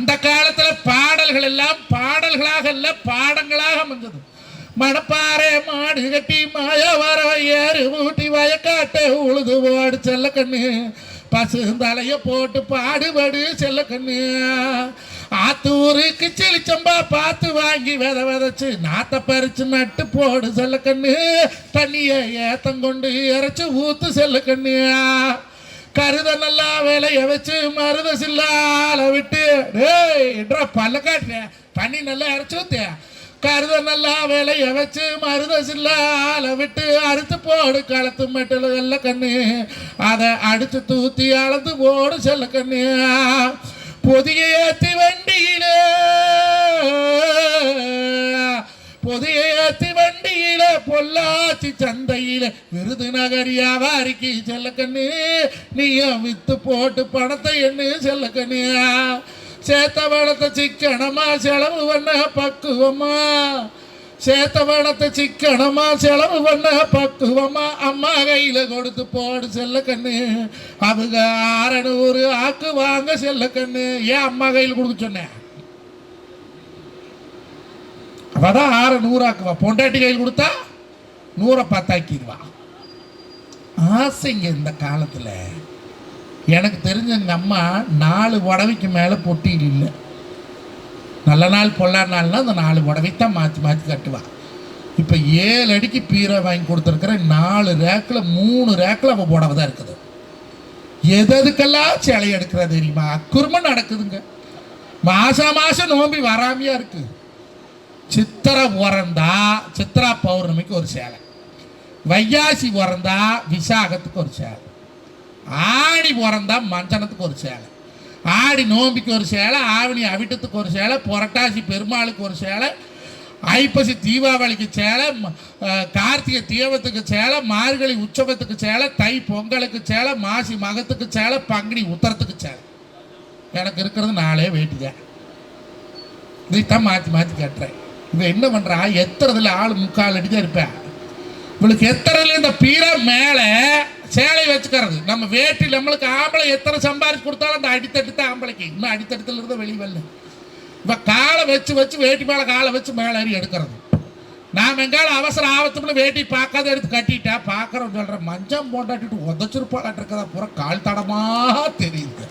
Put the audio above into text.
அந்த காலத்துல பாடல்கள் எல்லாம் பாடல்களாக அல்ல பாடங்களாக அமைஞ்சது. மணப்பாறை மாடு கட்டி மாய வர ஏறு ஊட்டி வயக்காட்டை உழுது ஓடு செல்ல கண்ணு பசுந்தலைய போட்டு பாடுபடு செல்ல கண்ணு ஆத்தூருக்கு செளிச்சம்பா பார்த்து வாங்கி வித விதைச்சு நாத்த பறிச்சு நட்டு போடு செல்ல கண்ணு தண்ணிய ஏத்தங்கொண்டு இறைச்சு ஊத்து செல்ல கண்ணுயா கருத நல்லா வேலையை வச்சு மருத சில்லால விட்டு டேய் என்றா பல்ல காட்டுறேன் தண்ணி நல்லா இறைச்சி ஊத்து. கருத நல்லா வேலையை வச்சு மருத சில்லால விட்டு அறுத்து போடு களத்து மெட்டல் வெள்ள கண்ணு. அதை அடுத்து தூத்தி அளந்து போடு செல்ல கண்ணு. பொதிய ஏத்தி வண்டியிலே பொள்ளாச்சி சந்தையில விருதுநகர் வியாபாரிக்கு செல்ல கண்ணு. நீயும் வித்து போட்டு பணத்தை எண்ணு செல்ல கண்ணு. சேத்த வளத்தை சிக்கனமா செலவு பண்ண பக்குவமா. சேத்த வளத்தை சிக்கனமா செலவு பண்ண பக்குவமா. அம்மா கையில கொடுத்து போடு செல்ல கண்ணு. அவங்க ஆறநூறு ஆக்கு வாங்க செல்ல கண்ணு. ஏன் அம்மா கையில் கொடுக்க சொன்னேன் அவதான் ஆறு நூறாக்குவா பொண்டாட்டி கையில் கொடுத்தா? நூறை பத்தாக்கிடுவா ஆசைங்க இந்த காலத்தில். எனக்கு தெரிஞ்ச எங்கள் அம்மா நாலு புடவைக்கு மேலே பொட்டியில் இல்லை. நல்ல நாள் பொல்லா நாள்னா அந்த நாலு புடவை தான் மாற்றி மாற்றி கட்டுவாள் இப்போ ஏழு அடிக்கு பீரை வாங்கி கொடுத்துருக்குற நாலு ரேக்கில் மூணு ரேக்கில் அவள் புடவை தான் இருக்குது. எது எதுக்கெல்லாம் சேலை எடுக்கிறா தெரியுமா? அக்குருமை நடக்குதுங்க. மாதம் மாதம் நோம்பி வராமையாக இருக்குது சித்திரை உறந்தா சித்ரா பௌர்ணமிக்கு ஒரு சேலை. வையாசி பிறந்தா விசாகத்துக்கு ஒரு சேலை. ஆடி பிறந்தா மஞ்சனத்துக்கு ஒரு சேலை. ஆடி நோம்பிக்கு ஒரு சேலை ஆவணி அவிட்டத்துக்கு ஒரு சேலை புரட்டாசி பெருமாளுக்கு ஒரு சேலை ஐப்பசி தீபாவளிக்கு சேலை கார்த்திகை தீபத்துக்கு சேலை மார்கழி உற்சவத்துக்கு சேலை தை பொங்கலுக்கு சேலை மாசி மகத்துக்கு சேலை பங்குனி உத்தரத்துக்கு சேலை. எனக்கு இருக்கிறது நாளே வேட்டிதான் இதைத்தான் மாற்றி மாற்றி கட்டுறேன். இவன் என்ன பண்ணுறா எத்துறதுல ஆள் முக்கால் அடி தான் இருப்பேன். இவளுக்கு எத்தனைல இந்த பீரை மேலே சேலை வச்சுக்கிறது? நம்ம வேட்டி நம்மளுக்கு ஆம்பளை எத்தனை சம்பாரிச்சு கொடுத்தாலும் அந்த அடித்தட்டு தான் ஆம்பளைக்கு. இன்னும் அடித்தட்டுல இருந்து வெளியே வரல. இப்போ காலை வச்சு வச்சு வேட்டி மேலே காலை வச்சு மேலே ஏறி எடுக்கிறது. நாம் எங்காலும் அவசர ஆபத்தும்னு வேட்டி பார்க்காத எடுத்து கட்டிட்டா பார்க்குறோம் சொல்கிறேன் மஞ்சம் போண்டாட்டிட்டு உதச்சிருப்பாளாட்டு இருக்கதா பூரா கால் தடமாக தெரியுது.